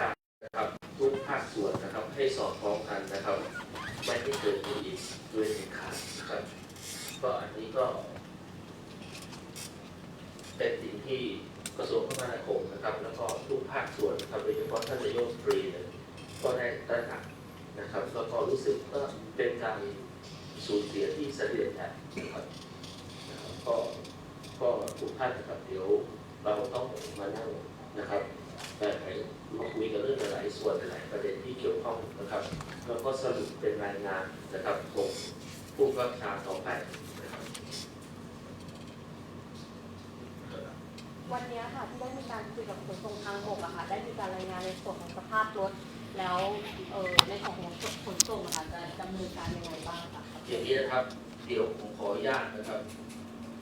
จัดนะครับทุกภาคส่วนนะครับให้สอดคล้องกันนะครับไม่ให้เกิดขึ้นอีกโดยเด็ดขาดนะครับก็อันนี้ก็ เป็นสิ่งที่กระทรวงคมนาคมนะครับ แล้วก็ทุกภาคส่วนนะครับโดยเฉพาะท่านนายกรัฐมนตรีเนี่ยก็ได้ตระหนักนะครับแล้วก็รู้สึกก็เป็นการสูญเสียที่สะเทือนใจนะครับนะครับก็ก็ทุกท่านนะครับเดี๋ยวเราต้องมานั่ง นที่เกี่ยวข้องนะครับแล้วก็สรุปเป็นรายงานนะครับส่งผู้รับชาต่อไปนะครับวันเนี้ยค่ะที่ได้มีการคุยกับขนส่งทางบกอะค่ะได้มีการรายงานในส่วนของสภาพรถแล้วเออในส่วนของขนส่งอะค่ะจะดำเนินการยังไงบ้างคะอย่างนี้นะครับเดี๋ยวผมขออนุญาตนะครับ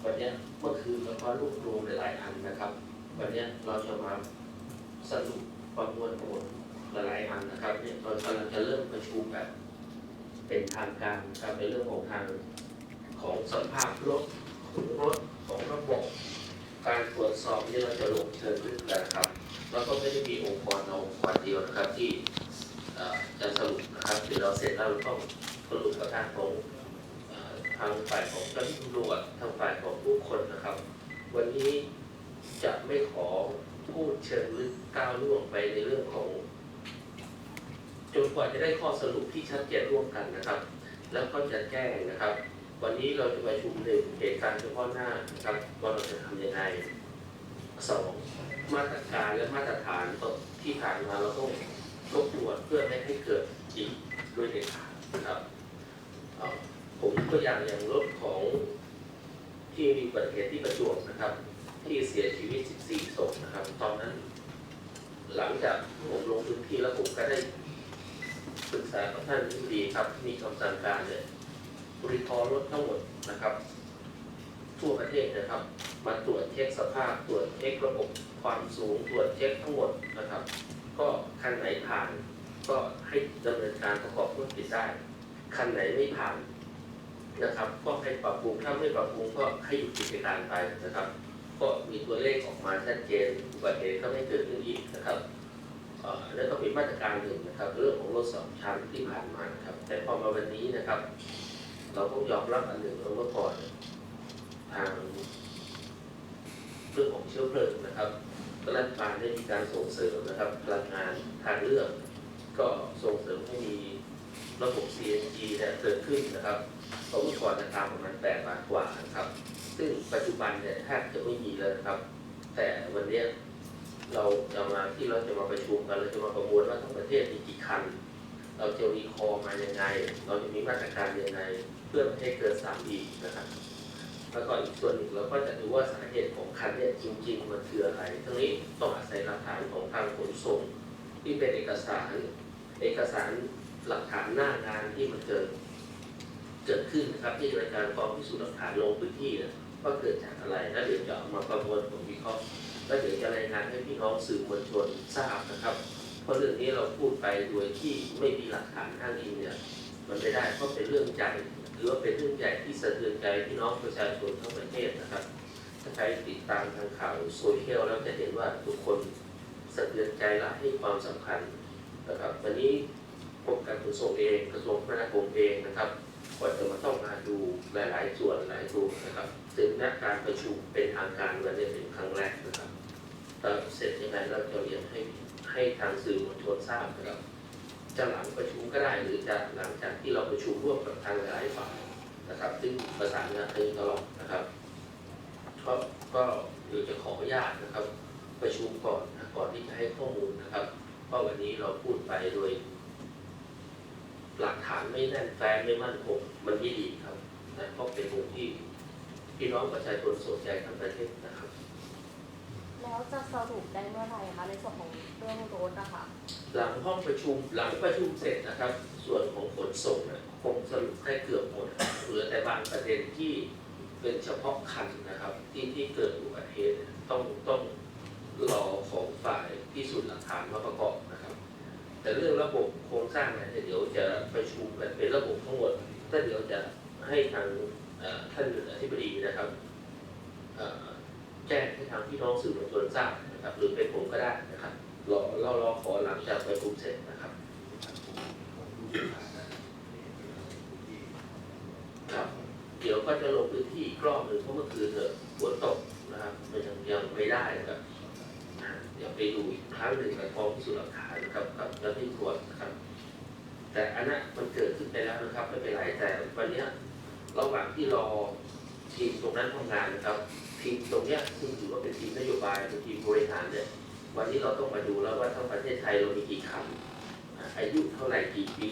วันเนี้ยเมื่อคืนเราก็รวบรวมหลายๆอันนะครับ วันเนี้ยเราจะมาสรุปประมวลผล หลายๆอันนะครับเนี่ยเรากำลังจะเริ่มประชุมแบบเป็นทางการนะครับในเรื่องของทางของสภาพรถของรถของระบบการตรวจสอบนี่เราจะลงเชิงลึกนนะครับ แล้วก็ไม่ได้มีองค์กรองค์กรเดียวนะครับที่จะสรุปนะครับเดี๋ยวเราเสร็จแล้วเราต้องสรุปกับทางของทางฝ่ายของตำรวจทางฝ่ายของผู้คนนะครับ วันนี้จะไม่ขอพูดเชิงลึกก้าวล่วงไปในเรื่องของ จนกว่าจะได้ข้อสรุปที่ชัดเจนร่วมกันนะครับ แล้วก็จะแก้นะครับ วันนี้เราจะประชุมหนึ่งเหตุการณ์เฉพาะหน้านะครับว่าเราจะทำยังไงสองมาตรการและมาตรฐานที่ผ่านมาเราต้องทบทวนเพื่อไม่ให้เกิดอีกโดยเด็ดขาดนะครับผมยกตัวอย่างอย่างรถของที่มีอุบัติเหตุที่ประจวบนะครับ ที่เสียชีวิต 14ศพนะครับ ตอนนั้น หลังจากผมลงพื้นที่แล้วผมก็ได้ ปรึกษากับท่านที่ดีครับ มีคำสั่งการเนี่ยบริคอรถทั้งหมดนะครับ ทั่วประเทศนะครับ มาตรวจเช็คสภาพ ตรวจเช็คระบบความสูง ตรวจเช็คทั้งหมดนะครับ ก็คันไหนผ่าน ก็ให้ดำเนินการประกอบธุรกิจได้ คันไหนไม่ผ่านนะครับ ก็ให้ปรับปรุงถ้าไม่ปรับปรุงก็ให้หยุดกิจการไปนะครับ ก็มีตัวเลขออกมาชัดเจนอุบัติเหตุก็ไม่เกิดขึ้นอีกนะครับ แล้วก็เป็นมาตรการหนึ่งนะครับ เรื่องของรถสองชั้นที่ผ่านมานะครับ แต่พอมาวันนี้นะครับ เราต้องยอมรับอันหนึ่งเมื่อก่อนทางเรื่องของเชื้อเพลิงนะครับรัฐบาลได้มีการส่งเสริมนะครับพลังงานทางเลือก ก็ส่งเสริมให้มีระบบ CNG เนี่ยเกิดขึ้นนะครับเพราะเมื่อก่อนราคาประมาณ8บาทกว่านะครับ ซึ่งปัจจุบันเนี่ยแทบจะไม่มีแล้วนะครับ แต่วันนี้ เราจะมาที่เราจะมาประชุมกันเราจะมาประมวลว่าทั้งประเทศมีกี่คัน เราจะรีคอมายังไงเราจะมีมาตรการยังไงเพื่อไม่ให้เกิดซ้ำอีกนะครับแล้วก็อีกส่วนหนึ่งเราก็จะดูว่าสาเหตุของคันเนี่ยจริง ๆ มันคืออะไร ทั้งนี้ต้องอาศัยหลักฐานของทางขนส่ง ที่เป็นเอกสาร เอกสารหลักฐานหน้างานที่มันเกิดเกิดขึ้นนะครับที่รายการกองพิสูจน์หลักฐานลงพื้นที่เนี่ยว่าเกิดจากอะไรแล้วเดี๋ยวจะเอามาประมวลผลวิเคราะห์ แล้วเดี๋ยวจะรายงานให้พี่น้องสื่อมวลชนทราบนะครับ เพราะเรื่องนี้เราพูดไปโดยที่ไม่มีหลักฐานอ้างอิงเนี่ยมันไม่ได้เพราะเป็นเรื่องใหญ่หรือว่าเป็นเรื่องใหญ่ที่สะเทือนใจพี่น้องประชาชนทั้งประเทศนะครับถ้าใครติดตามทางข่าวโซเชียลแล้วจะเห็นว่าทุกคนสะเทือนใจและให้ความสำคัญนะครับวันนี้กรมการขนส่งเองกระทรวงคมนาคมเองนะครับ ก็จะมาต้องมาดูหลาย ๆ ส่วนหลายตัวนะครับซึ่งณการประชุมเป็นทางการวันนี้เป็นครั้งแรกนะครับเสร็จยังไงเราจะเรียนให้ให้ทางสื่อมวลชนทราบนะครับจะหลังประชุมก็ได้หรือจะหลังจากที่เราประชุมร่วมกับทางหลายฝ่ายนะครับ ซึ่งประสานงานกันอยู่ตลอดนะครับก็ก็เดี๋ยวจะขออนุญาตนะครับ ประชุมก่อนนะก่อนที่จะให้ข้อมูลนะครับเพราะวันนี้เราพูดไปโดย หลักฐานไม่แน่นแฟ้นไม่มั่นคงมันไม่ดีครับนะเพราะเป็นเรื่องที่พี่น้องประชาชนสนใจทั้งประเทศนะครับ แล้วจะสรุปได้เมื่อไหร่คะในส่วนของเรื่องรถอะค่ะหลังห้องประชุมหลังประชุมเสร็จนะครับ ส่วนของขนส่งนะคงสรุปได้เกือบหมดเหลือแต่บางประเด็นที่เป็นเฉพาะคันนะครับ ที่ที่เกิดอุบัติเหตุต้องต้องรอของฝ่ายพิสูจน์หลักฐานมาประกอบนะครับ แต่เรื่องระบบโครงสร้างเนยเดี๋ยวจะประชุมกันเป็นระบบทั้งหมดก็เดี๋ยวจะให้ทางท่านอธิบดีนะครับแจ้งให้ทางพี่น้องสื่อมวลชนทราบนะครับหรือเป็นผมก็ได้นะครับรอเรารอขอหลังจากประชุมเสร็จนะครับครับ เดี๋ยวก็จะลงพื้นที่อีกรอบหนึ่งเพราะเมื่อคืนเนี่ยฝนตกนะครับมันยังยังไม่ได้นะครับ เดี๋ยวไปดูอีกครั้งหนึ่งกับกองพิสูจน์หลักฐานนะครับกับเจ้าหน้าที่ตรวจนะครับ แต่อันนั้นมันเกิดขึ้นไปแล้วนะครับไม่เป็นไรแต่วันนี้ระหว่างที่รอทีมตรงนั้นทำงานนะครับทีมตรงเนี้ยซึ่งถือว่าเป็นทีมนโยบายเป็นทีมบริหารเนี่ยวันนี้เราต้องมาดูแล้วว่าทั้งประเทศไทยเรามีกี่คันอายุเท่าไหร่กี่ปี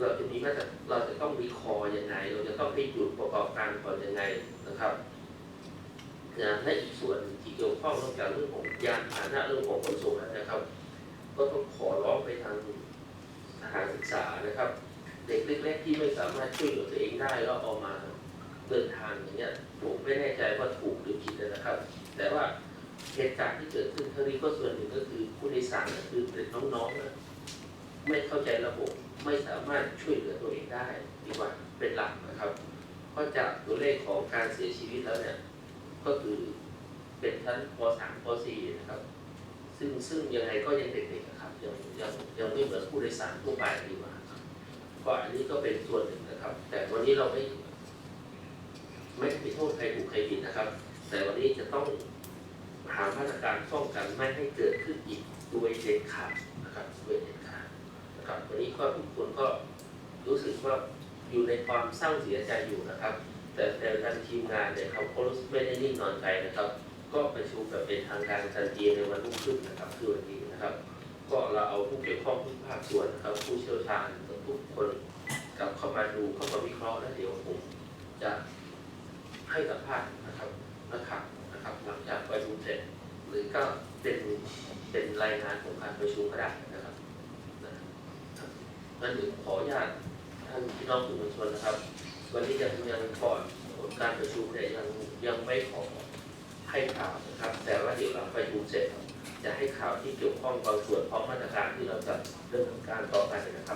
เราจะมีมาตรเราจะต้องมีคอยังไง เราจะต้องไปหยุดประกอบการก่อนยังไงนะครับ นะและอีกส่วนที่เกี่ยวข้องนอกจากเรื่องของยานพาหนะเรื่องของขนส่งนะครับ ก็ต้องขอร้องไปทางสถานศึกษานะครับ เด็กเล็กๆที่ไม่สามารถช่วยเหลือตัวเองได้แล้วเอามาเดินทางอย่างเงี้ยผมไม่แน่ใจว่าถูกหรือผิดนะครับ แต่ว่าเหตุการณ์ที่เกิดขึ้นครั้งนี้ก็ส่วนหนึ่งก็คือผู้โดยสารก็คือเด็กน้องๆนะไม่เข้าใจระบบไม่สามารถช่วยเหลือตัวเองได้ดีกว่าเป็นหลักนะครับเพราะจากตัวเลขของการเสียชีวิตแล้วเนี่ย ก็คือเป็นชั้นป .3 ป .4 นะครับ ซึ่งซึ่งยังไงก็ยังเด็กๆนะครับยังยังยังไม่เหมือนผู้โดยสารทั่วไปดีกว่าครับก็อันนี้ก็เป็นส่วนหนึ่งนะครับ แต่วันนี้เราไม่ไม่ไปโทษใครถูกใครผิดนะครับ แต่วันนี้จะต้องหามาตรการป้องกันไม่ให้เกิดขึ้นอีกโดยเด็ดขาดนะครับโดยเด็ดขาดนะครับวันนี้ก็ทุกคนก็รู้สึกว่าอยู่ในความเศร้าเสียใจอยู่นะครับ แต่แต่ทางทีมงานเนี่ยเขาก็ไม่ได้นิ่งนอนใจนะครับ ก็ประชุมแบบเป็นทางการทันทีในวันรุ่งขึ้นนะครับคือวันนี้นะครับ ก็เราเอาผู้เกี่ยวข้องทุกภาคส่วนนะครับ ผู้เชี่ยวชาญทุกคนกลับเข้ามาดูเข้ามาวิเคราะห์แล้วเดี๋ยวผมจะให้สัมภาษณ์นะครับนะครับนะครับหลังจากประชุมเสร็จ หรือก็เป็นเป็นรายงานของการประชุมก็ได้นะครับนะครับงั้นขออนุญาตท่านพี่น้องสื่อมวลชนนะครับ วันนี้ยังยังก่อนผลการประชุมเนี่ยยังยังไม่ขอให้ข่าวนะครับ แต่ว่าเดี๋ยวหลังประชุมเสร็จจะให้ข่าวที่เกี่ยวข้องบางส่วนพร้อมมาตรการที่เราจะเริ่มทำการต่อไปนะครับ